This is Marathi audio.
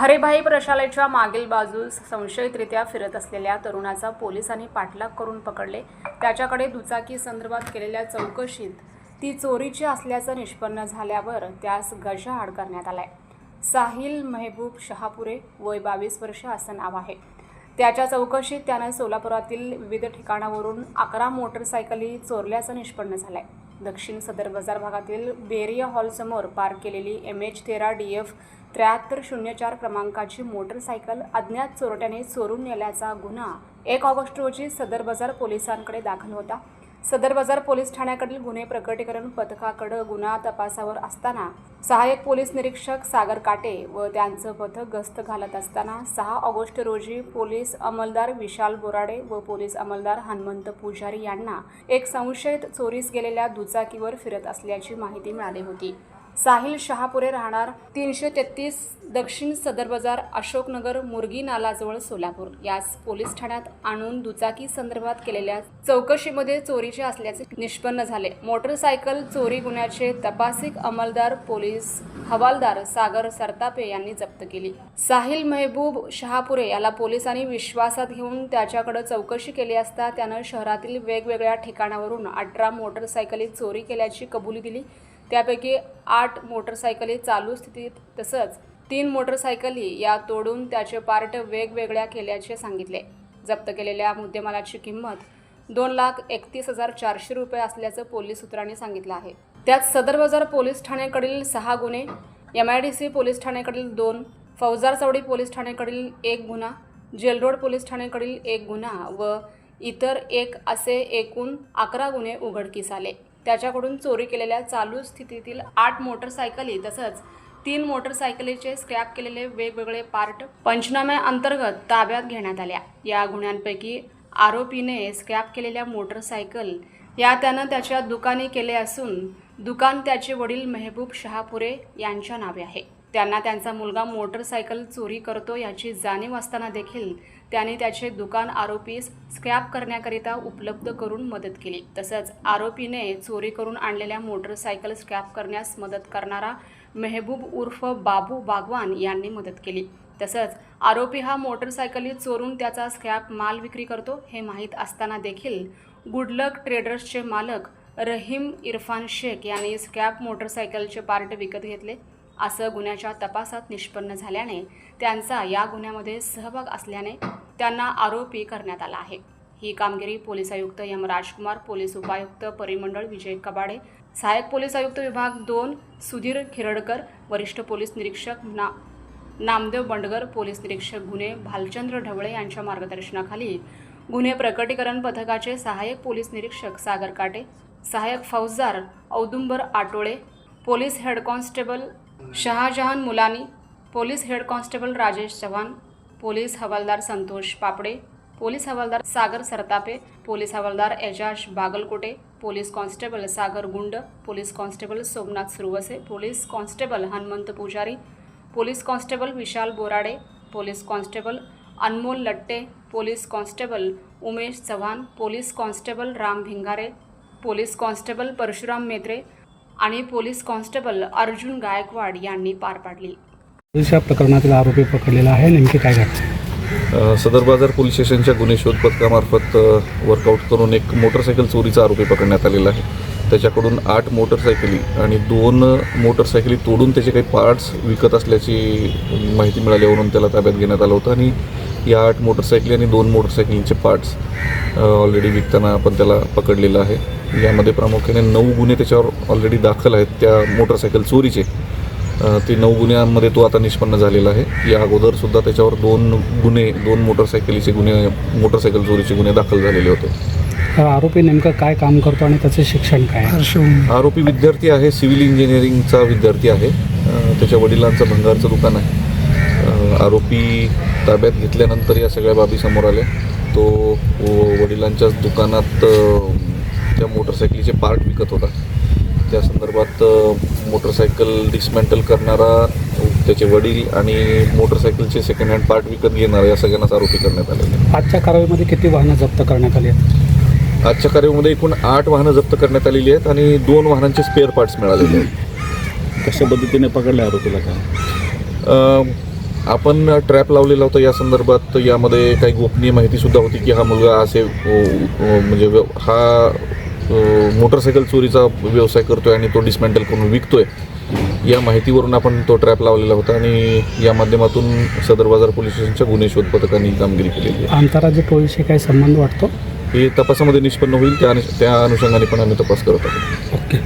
हरेभाई प्रशालेच्या मागील बाजूस संशयितरित्या फिरत असलेल्या तरुणाचा पोलिसांनी पाठलाग करून पकडले. त्याच्याकडे दुचाकी संदर्भात केलेल्या चौकशीत ती चोरीची असल्याचं निष्पन्न झाल्यावर त्यास गजाआड करण्यात आलाय. साहिल मेहबूब शहापुरे वय बावीस वर्ष असं नाव आहे. त्याच्या चौकशीत त्यानं सोलापुरातील विविध ठिकाणावरून अकरा मोटरसायकली चोरल्याचं निष्पन्न झालंय. दक्षिण सदर बाजार भागातील बेरिया हॉलसमोर पार्क केलेली एम एच तेरा डी एफ त्र्याहत्तर शून्य चार क्रमांकाची मोटरसायकल अज्ञात चोरट्याने चोरून नेल्याचा गुन्हा एक ऑगस्ट रोजी सदर बाजार पोलिसांकडे दाखल होता. सदर बाजार पोलीस ठाण्याकडील गुन्हे प्रकटीकरण पथकाकडं गुन्हा तपासावर असताना सहाय्यक पोलीस निरीक्षक सागर काटे व त्यांचं पथक गस्त घालत असताना सहा ऑगस्ट रोजी पोलीस अंमलदार विशाल बोराडे व पोलीस अंमलदार हनुमंत पुजारी यांना एक संशयित चोरीस गेलेल्या दुचाकीवर फिरत असल्याची माहिती मिळाली होती. साहिल शहापुरे राहणार तीनशे तेहतीस दक्षिण सदर बाजार अशोकनगर मुरगी नालाजवळ सोलापूर. यास पोलीस ठाण्यात आणून दुचाकी संदर्भात केलेल्या चौकशीमध्ये चोरीचे असल्याचे निष्पन्न झाले. मोटरसायकल चोरी गुन्ह्याचे तपासिक अंमलदार पोलीस हवालदार सागर सरतापे यांनी जप्त केली. साहिल मेहबूब शहापुरे याला पोलिसांनी विश्वासात घेऊन त्याच्याकडे चौकशी केली असता त्यानं शहरातील वेगवेगळ्या ठिकाणावरून अठरा मोटरसायकली चोरी केल्याची कबुली दिली. त्यापैकी आठ मोटरसायकली चालू स्थितीत तसंच तीन मोटरसायकली या तोडून त्याचे पार्ट वेगवेगळ्या केल्याचे सांगितले. जप्त केलेल्या मुद्देमालाची किंमत दोन लाख एकतीस हजार चारशे रुपये असल्याचं पोलीस सूत्रांनी सांगितलं आहे. त्यात सदर बाजार पोलीस ठाण्याकडील सहा गुन्हे M I D C police ठाण्याकडील दोन फौजार चौडी पोलीस ठाण्याकडील एक गुन्हा जेलरोड पोलीस ठाण्याकडील एक गुन्हा व इतर एक असे एकूण अकरा गुन्हे उघडकीस आले. त्याच्याकडून चोरी केलेल्या चालू स्थितीतील आठ मोटरसायकली तसंच तीन मोटरसायकलीचे स्क्रॅप केलेले वेगवेगळे पार्ट पंचनाम्याअंतर्गत ताब्यात घेण्यात आल्या. या गुन्ह्यांपैकी आरोपीने स्क्रॅप केलेल्या मोटरसायकल या त्यानं त्याच्या दुकानी केले असून दुकान त्याचे वडील मेहबूब शहापुरे यांच्या नावे आहे. त्यांना त्यांचा मुलगा मोटरसायकल चोरी करतो याची जाणीव असताना देखील त्याने त्याचे दुकान आरोपीस स्क्रॅप करण्याकरिता उपलब्ध करून मदत केली. तसंच आरोपीने चोरी करून आणलेल्या मोटरसायकल स्क्रॅप करण्यास मदत करणारा मेहबूब उर्फ बाबू बागवान यांनी मदत केली. तसंच आरोपी हा मोटरसायकली चोरून त्याचा स्क्रॅप माल विक्री करतो हे माहीत असताना देखील गुडलक ट्रेडर्सचे मालक रहीम इरफान शेख यांनी स्क्रॅप मोटरसायकलचे पार्ट विकत घेतले. असं गुन्ह्याच्या तपासात निष्पन्न झाल्याने त्यांचा या गुन्ह्यामध्ये सहभाग असल्याने त्यांना आरोपी करण्यात आला आहे. ही कामगिरी पोलीस आयुक्त एम राजकुमार पोलीस उपायुक्त परिमंडळ विजय कबाडे सहाय्यक पोलीस आयुक्त विभाग दोन सुधीर खिरडकर वरिष्ठ पोलीस निरीक्षक ना नामदेव बंडगर पोलीस निरीक्षक गुन्हे भालचंद्र ढवळे यांच्या मार्गदर्शनाखाली गुन्हे प्रकटीकरण पथकाचे सहाय्यक पोलीस निरीक्षक सागर काटे सहाय्यक फौजदार Audumbar Atole police head constable Shahjahan Mulani police head constable Rajesh Chavan police हवालदार संतोष पापडे पोलीस हवालदार सागर सरतापे पोलीस हवालदार Ejaz Bagalkote police constable Sagar Gund police constable Somnath Suravase police constable Hanumant Pujari police constable Vishal Borade police constable Anmol Latte police constable Umesh Chavan police constable Ram Bhingare police constable Parshuram Metre आणि पोलीस कॉन्स्टेबल अर्जुन गायकवाड यांनी पार पाडली. या प्रकरणातील आरोपी पकडलेला आहे. नेमकी काय घटना अ, सदर बाजार पोलीस स्टेशनच्या गुन्हे शोध पथकामार्फत वर्कआउट करून एक मोटरसायकल चोरीचा आरोपी पकडण्यात आलेला आहे. त्याच्याकडून आठ मोटरसायकली आणि दोन मोटरसायकली तोडून त्याचे काही पार्ट्स विकत असल्याची माहिती मिळाल्यावरून त्याला ताब्यात घेण्यात आलं होतं. आणि या आठ मोटरसायकली आणि दोन मोटरसायकलींचे पार्ट्स ऑलरेडी विकताना आपण त्याला पकडलेलं आहे. यामध्ये प्रामुख्याने नऊ गुन्हे त्याच्यावर ऑलरेडी दाखल आहेत. त्या मोटरसायकल चोरीचे. ते नऊ गुन्ह्यांमध्ये तो आता निष्पन्न झालेला आहे. या अगोदर सुद्धा त्याच्यावर दोन गुन्हे दोन मोटरसायकलीचे गुन्हे मोटरसायकल चोरीचे गुन्हे दाखल झालेले होते. हा आरोपी नेमकं काय काम करतो आणि त्याचे शिक्षण काय आहे? आरोपी विद्यार्थी आहे सिव्हिल इंजिनिअरिंगचा विद्यार्थी आहे. त्याच्या वडिलांचं भंगारचं दुकान आहे. आरोपी ताब्यात घेतल्यानंतर या सगळ्या बाबी समोर आल्या. तो व- वडिलांच्याच दुकानात त्या मोटरसायकलीचे पार्ट विकत होता त्या संदर्भात मोटरसायकल डिसमेंटल करणारा त्याचे वडील आणि मोटरसायकलचे सेकंड हँड पार्ट विकत घेणारा या सगळ्यांनाच आरोपी करण्यात आलेले आहे. आजच्या कारवाईमध्ये किती वाहनं जप्त करण्यात आली आहेत? आजच्या कार्यामध्ये एकूण आठ वाहनं जप्त करण्यात आलेली आहेत आणि दोन वाहनांचे स्पेअर पार्ट्स मिळालेले आहेत. कशा पद्धतीने पकडले आरोपीला काय? आपण ट्रॅप लावलेला होता या संदर्भात. यामध्ये काही गोपनीय माहिती सुद्धा होती की हा मुलगा असे म्हणजे व्यव- हा मोटरसायकल चोरीचा व्यवसाय करतोय आणि तो डिसमेंटल करून विकतोय. या माहितीवरून आपण तो ट्रॅप लावलेला होता आणि या माध्यमातून सदर बाजार पोलीस स्टेशनच्या गुन्हे शोध पथकाने ही कामगिरी केलेली आहे. आंतरराज्य टोळीशी काही संबंध वाटतो? हे तपासामध्ये निष्पन्न होईल त्या त्या अनुषंगाने पण आम्ही तपास करत आहोत. ओके.